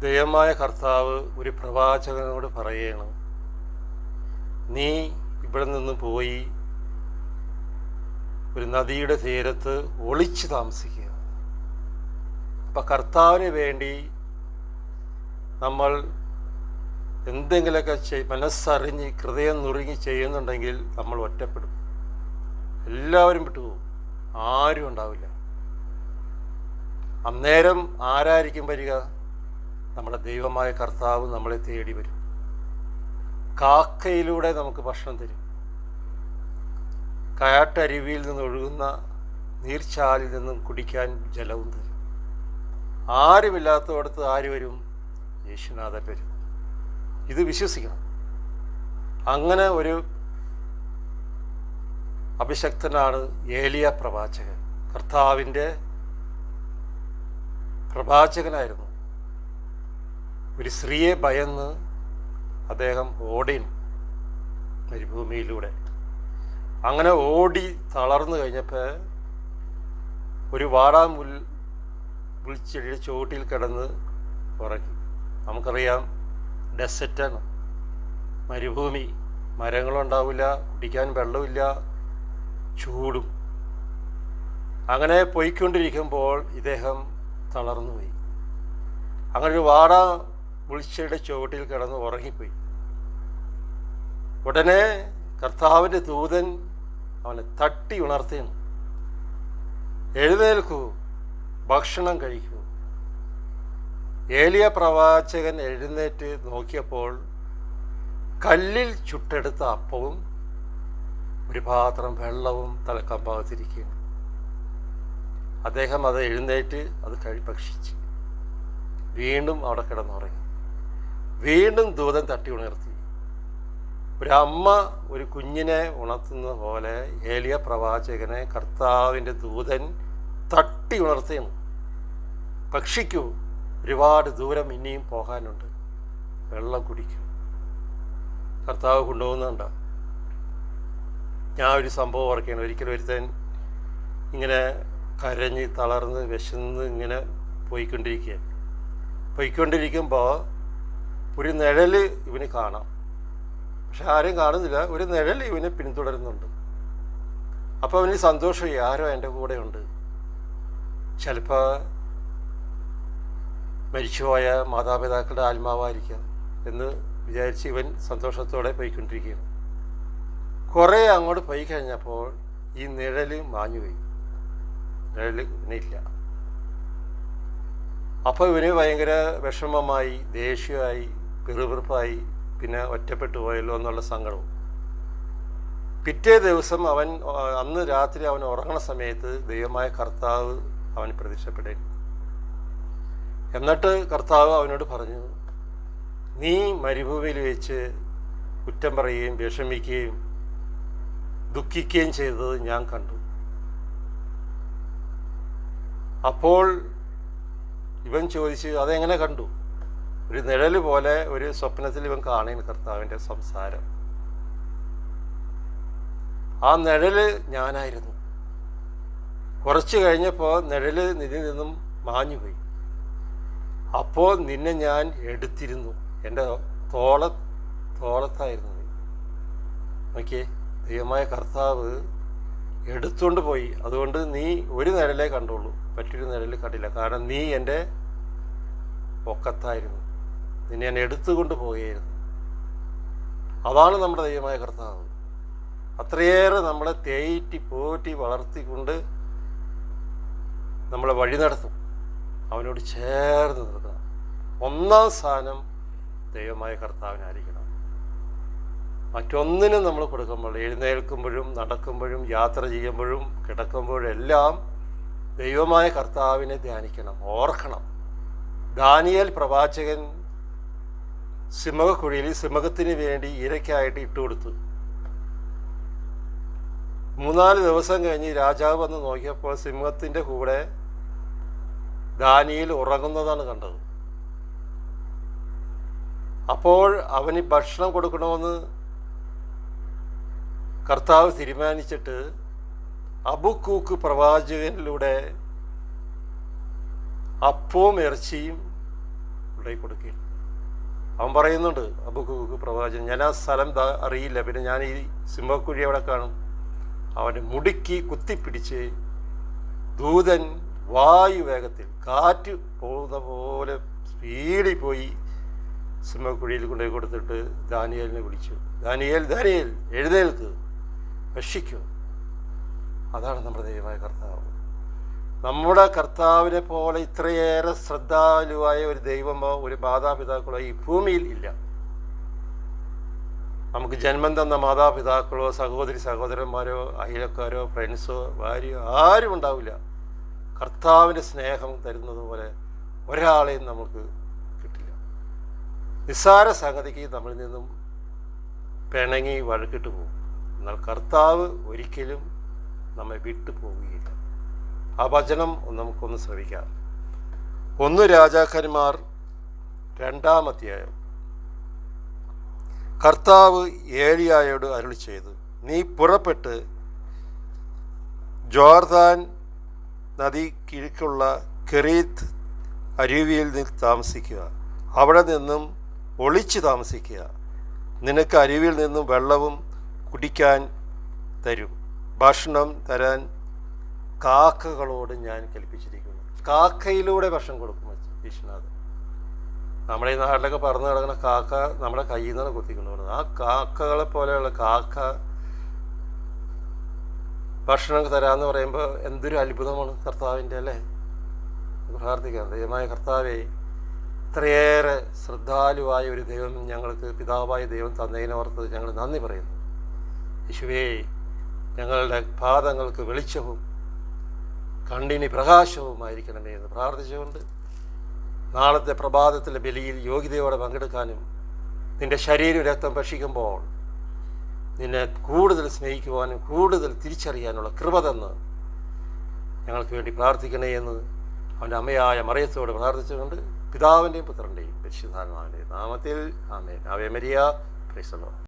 ദൈവമായ കർത്താവ് ഒരു പ്രവാചകനോട് പറയണം നീ ഇവിടെ നിന്ന് പോയി ഒരു നദിയുടെ തീരത്ത് ഒളിച്ചു താമസിക്കുക. അപ്പം കർത്താവിന് വേണ്ടി നമ്മൾ എന്തെങ്കിലുമൊക്കെ ചെയ് മനസ്സറിഞ്ഞ് ഹൃദയം നുറുങ്ങി ചെയ്യുന്നുണ്ടെങ്കിൽ നമ്മൾ ഒറ്റപ്പെടും. എല്ലാവരും വിട്ടുപോകും. ആരും ഉണ്ടാവില്ല. അന്നേരം ആരായിരിക്കും വരിക? നമ്മുടെ ദൈവമായ കർത്താവ് നമ്മളെ തേടി വരും. കാക്കയിലൂടെ നമുക്ക് ഭക്ഷണം തരും. കയാട്ടരുവിയിൽ നിന്ന് ഒഴുകുന്ന നീർച്ചാലിൽ നിന്നും കുടിക്കാൻ ജലവും തരും. ആരുമില്ലാത്തടത്ത് ആര് വരും? യേശുനാഥൻ വരും. ഇത് വിശ്വസിക്കണം. അങ്ങനെ ഒരു അഭിഷക്തനാണ് ഏലിയ പ്രവാചകൻ. കർത്താവിന്റെ പ്രവാചകനായിരുന്നു. ഒരു സ്ത്രീയെ ഭയന്ന് അദ്ദേഹം ഓടി മരുഭൂമിയിലൂടെ. അങ്ങനെ ഓടി തളർന്നു കഴിഞ്ഞപ്പോൾ ഒരു വാടാമുൽ പുളിച്ചെടിയുടെ ചുവട്ടിൽ കിടന്ന് ഉറങ്ങി. നമുക്കറിയാം ഡെസറ്റാണ് മരുഭൂമി. മരങ്ങളുണ്ടാവില്ല കുടിക്കാൻ വെള്ളമില്ല ചൂടും. അങ്ങനെ പോയിക്കൊണ്ടിരിക്കുമ്പോൾ ഇദ്ദേഹം തളർന്നുപോയി. അങ്ങനെ ഒരു വാട മുൾച്ചയുടെ ചുവട്ടിൽ കിടന്ന് ഉറങ്ങിപ്പോയി. ഉടനെ കർത്താവിന്റെ ദൂതൻ അവനെ തട്ടി ഉണർത്തുന്നു എഴുന്നേൽക്കൂ ഭക്ഷണം കഴിക്കൂ. ഏലിയ പ്രവാചകൻ എഴുന്നേറ്റ് നോക്കിയപ്പോൾ കല്ലിൽ ചുട്ടെടുത്ത അപ്പവും ഒരു പാത്രം വെള്ളവും തലക്കാൻ പാകത്തിരിക്കുകയാണ് അദ്ദേഹം അത് എഴുന്നേറ്റ് അത് കഴി ഭക്ഷിച്ച് വീണ്ടും അവിടെ കിടന്നുറങ്ങി. വീണ്ടും ദൂതൻ തട്ടി ഉണർത്തി. ഒരു അമ്മ ഒരു കുഞ്ഞിനെ ഉണർത്തുന്ന പോലെ ഏലിയ പ്രവാചകനെ കർത്താവിന്റെ ദൂതൻ തട്ടി ഉണർത്തുകയാണ്. ഭക്ഷിക്കൂ ഒരുപാട് ദൂരം ഇനിയും പോകാനുണ്ട്. വെള്ളം കുടിക്കൂ. കർത്താവ് കൊണ്ടുപോകുന്നുണ്ട. ഞാൻ ഒരു സംഭവം ഓർക്കുകയാണ്. ഒരിക്കലും ഒരുത്തൻ ഇങ്ങനെ കരഞ്ഞ് തളർന്ന് വിശന്ന് ഇങ്ങനെ പോയിക്കൊണ്ടിരിക്കുകയാണ്. പോയിക്കൊണ്ടിരിക്കുമ്പോൾ ഒരു നിഴൽ ഇവന് കാണാം. പക്ഷെ ആരും കാണുന്നില്ല. ഒരു നിഴൽ ഇവനെ പിന്തുടരുന്നുണ്ട്. അപ്പോൾ അവന് സന്തോഷമായി. ആരോ എന്റെ കൂടെയുണ്ട്. ചിലപ്പോൾ മരിച്ചുപോയ മാതാപിതാക്കളുടെ ആത്മാവായിരിക്കാം എന്ന് വിചാരിച്ച് ഇവൻ സന്തോഷത്തോടെ പോയിക്കൊണ്ടിരിക്കുകയാണ്. കുറേ അങ്ങോട്ട് പോയി കഴിഞ്ഞപ്പോൾ ഈ നിഴൽ മാഞ്ഞുപോയി നിഴൽ ഇല്ല. അപ്പോൾ ഇവന് ഭയങ്കര വിഷമമായി ദേഷ്യമായി പിറുപിറുപ്പായി പിന്നെ ഒറ്റപ്പെട്ടു പോയല്ലോ എന്നുള്ള സങ്കടവും. പിറ്റേ ദിവസം അവൻ അന്ന് രാത്രി അവൻ ഉറങ്ങണ സമയത്ത് ദൈവമായ കർത്താവ് അവൻ പ്രതീക്ഷപ്പെടേ എന്നിട്ട് കർത്താവ് അവനോട് പറഞ്ഞു നീ മരുഭൂമിയിൽ വെച്ച് കുറ്റം പറയുകയും വിഷമിക്കുകയും ദുഃഖിക്കുകയും ചെയ്തത് ഞാൻ കണ്ടു. അപ്പോൾ ഇവൻ ചോദിച്ച് അതെങ്ങനെ കണ്ടു? ഒരു നിഴൽ പോലെ ഒരു സ്വപ്നത്തിൽ ഇവൻ കാണുന്നു കർത്താവിന്റെ സംസാരം. ആ നിഴൽ ഞാനായിരുന്നു. കുറച്ച് കഴിഞ്ഞപ്പോൾ നിഴൽ നിന്നിൽ നിന്നും മാഞ്ഞുപോയി. അപ്പോൾ നിന്നെ ഞാൻ എടുത്തിരുന്നു. എന്റെ തോള തോളത്തായിരുന്നു നീ. നോക്കിയേ ദൈവമായ കർത്താവ് എടുത്തുകൊണ്ട് പോയി. അതുകൊണ്ട് നീ ഒരു നിഴലേ കണ്ടുള്ളൂ. മറ്റൊരു നിഴൽ കണ്ടില്ല. കാരണം നീ എന്റെ പൊക്കത്തായിരുന്നു. നിന്നെ ഞാൻ എടുത്തുകൊണ്ട് പോവുകയായിരുന്നു. അതാണ് നമ്മുടെ ദൈവമായ കർത്താവ്. അത്രയേറെ നമ്മളെ തേറ്റി പോറ്റി വളർത്തിക്കൊണ്ട് നമ്മളെ വഴി നടത്തും. അവനോട് ചേർന്ന് നിൽക്കണം. ഒന്നാം സ്ഥാനം ദൈവമായ കർത്താവിനായിരിക്കണം. മറ്റൊന്നിനും നമ്മൾ കൊടുക്കുമ്പോൾ എഴുന്നേൽക്കുമ്പോഴും നടക്കുമ്പോഴും യാത്ര ചെയ്യുമ്പോഴും കിടക്കുമ്പോഴും എല്ലാം ദൈവമായ കർത്താവിനെ ധ്യാനിക്കണം ഓർക്കണം. ദാനിയൽ പ്രവാചകൻ സിംഹക്കുഴിയിൽ സിംഹത്തിന് വേണ്ടി ഇരയ്ക്കായിട്ട് ഇട്ടുകൊടുത്തു മൂന്നാൽ ദിവസം കഴിഞ്ഞ് രാജാവ് വന്ന് നോക്കിയപ്പോൾ സിംഹത്തിന്റെ കൂടെ ദാനിയിൽ ഉറങ്ങുന്നതാണ് കണ്ടത്. അപ്പോൾ അവന് ഭക്ഷണം കൊടുക്കണമെന്ന് കർത്താവ് തീരുമാനിച്ചിട്ട് അബുക്കൂക്ക് പ്രവാചകനിലൂടെ അപ്പവും ഇറച്ചിയും ഉണ്ടായി കൊടുക്കുക അവൻ പറയുന്നുണ്ട് അബുഖുക്ക് പ്രവാചകൻ ഞാൻ ആ സ്ഥലം അറിയില്ല. പിന്നെ ഞാൻ ഈ സിംഹക്കുഴി അവിടെ കാണും? അവനെ മുടുക്കി കുത്തിപ്പിടിച്ച് ദൂതൻ വായു വേഗത്തിൽ കാറ്റ് പോകുന്ന പോലെ സ്പീഡിൽ പോയി സിംഹക്കുഴിയിൽ കൊണ്ടുപോയി കൊടുത്തിട്ട് ദാനിയേലിനെ വിളിച്ചു. ദാനിയേൽ ദാനിയേൽ എഴുന്നേൽക്ക്. രക്ഷിക്കൂ അതാണ് നമ്മുടെ ദൈവമായ കർത്താവ്. നമ്മുടെ കർത്താവിനെ പോലെ ഇത്രയേറെ ശ്രദ്ധാലുവായ ഒരു ദൈവമോ ഒരു മാതാപിതാക്കളോ ഈ ഭൂമിയിൽ ഇല്ല. നമുക്ക് ജന്മം തന്ന മാതാപിതാക്കളോ സഹോദരി സഹോദരന്മാരോ അയലക്കാരോ ഫ്രണ്ട്സോ ഭാര്യയോ ആരും ഉണ്ടാവില്ല. കർത്താവിന്റെ സ്നേഹം തരുന്നത് പോലെ ഒരാളെയും നമുക്ക് കിട്ടില്ല. നിസ്സാര സംഗതിക്ക് നമ്മളിൽ നിന്നും പിണങ്ങി വഴക്കിട്ട് പോകും. എന്നാൽ കർത്താവ് ഒരിക്കലും നമ്മെ വിട്ടു പോവുകയില്ല ആ വചനം നമുക്കൊന്ന് ശ്രമിക്കാം ഒന്ന് രാജാക്കന്മാർ രണ്ടാം അധ്യായം. കർത്താവ് ഏലിയായോട് അരുളി ചെയ്തു നീ പുറപ്പെട്ട് ജോർദാൻ നദി കിഴക്കുള്ള കെറീത്ത് അരുവിയിൽ നിന്ന് താമസിക്കുക. അവിടെ നിന്നും ഒളിച്ചു താമസിക്കുക. നിനക്ക് അരുവിയിൽ നിന്നും വെള്ളവും കുടിക്കാൻ തരും. ഭക്ഷണം തരാൻ കാക്കകളോട് ഞാൻ കൽപ്പിച്ചിരിക്കുന്നു. കാക്കയിലൂടെ ഭക്ഷണം കൊടുക്കും വിശ്വനാഥ് നമ്മുടെ ഈ നാട്ടിലൊക്കെ പറന്ന് കിടക്കുന്ന കാക്ക നമ്മുടെ കയ്യിൽ നിന്നാണ് കുത്തിക്കൊണ്ടുപോകുന്നത് ആ കാക്കകളെ പോലെയുള്ള കാക്ക ഭക്ഷണം തരാമെന്ന് പറയുമ്പോൾ എന്തൊരു അത്ഭുതമാണ് കർത്താവിന്റെ അല്ലേ? പ്രാർത്ഥിക്കാം. ദൈവമായ കർത്താവെ ഇത്രയേറെ ശ്രദ്ധാലുവായ ഒരു ദൈവം ഞങ്ങൾക്ക് പിതാവായ ദൈവം തന്നതിനോർത്ത് ഞങ്ങൾ നന്ദി പറയുന്നു. യേശുവേ ഞങ്ങളുടെ പാദങ്ങൾക്ക് വെളിച്ചവും കണ്ണിന് പ്രകാശവുമായിരിക്കണമേ എന്ന് പ്രാർത്ഥിച്ചുകൊണ്ട് നാളത്തെ പ്രഭാതത്തിലെ ബലിയിൽ യോഗ്യതയോടെ പങ്കെടുക്കാനും നിന്റെ ശരീരം രക്തം ഭക്ഷിക്കുമ്പോൾ നിന്നെ കൂടുതൽ സ്നേഹിക്കുവാനും കൂടുതൽ തിരിച്ചറിയാനുള്ള കൃപ തന്ന് ഞങ്ങൾക്ക് വേണ്ടി പ്രാർത്ഥിക്കണേ എന്ന് അവന്റെ അമ്മയായ മറിയത്തോട് പ്രാർത്ഥിച്ചുകൊണ്ട് പിതാവിന്റെയും പുത്രന്റെയും പരിശുദ്ധാത്മാവിന്റെയും നാമത്തിൽ ആമേൻ. Ave Maria. ക്രൈസ്തലോ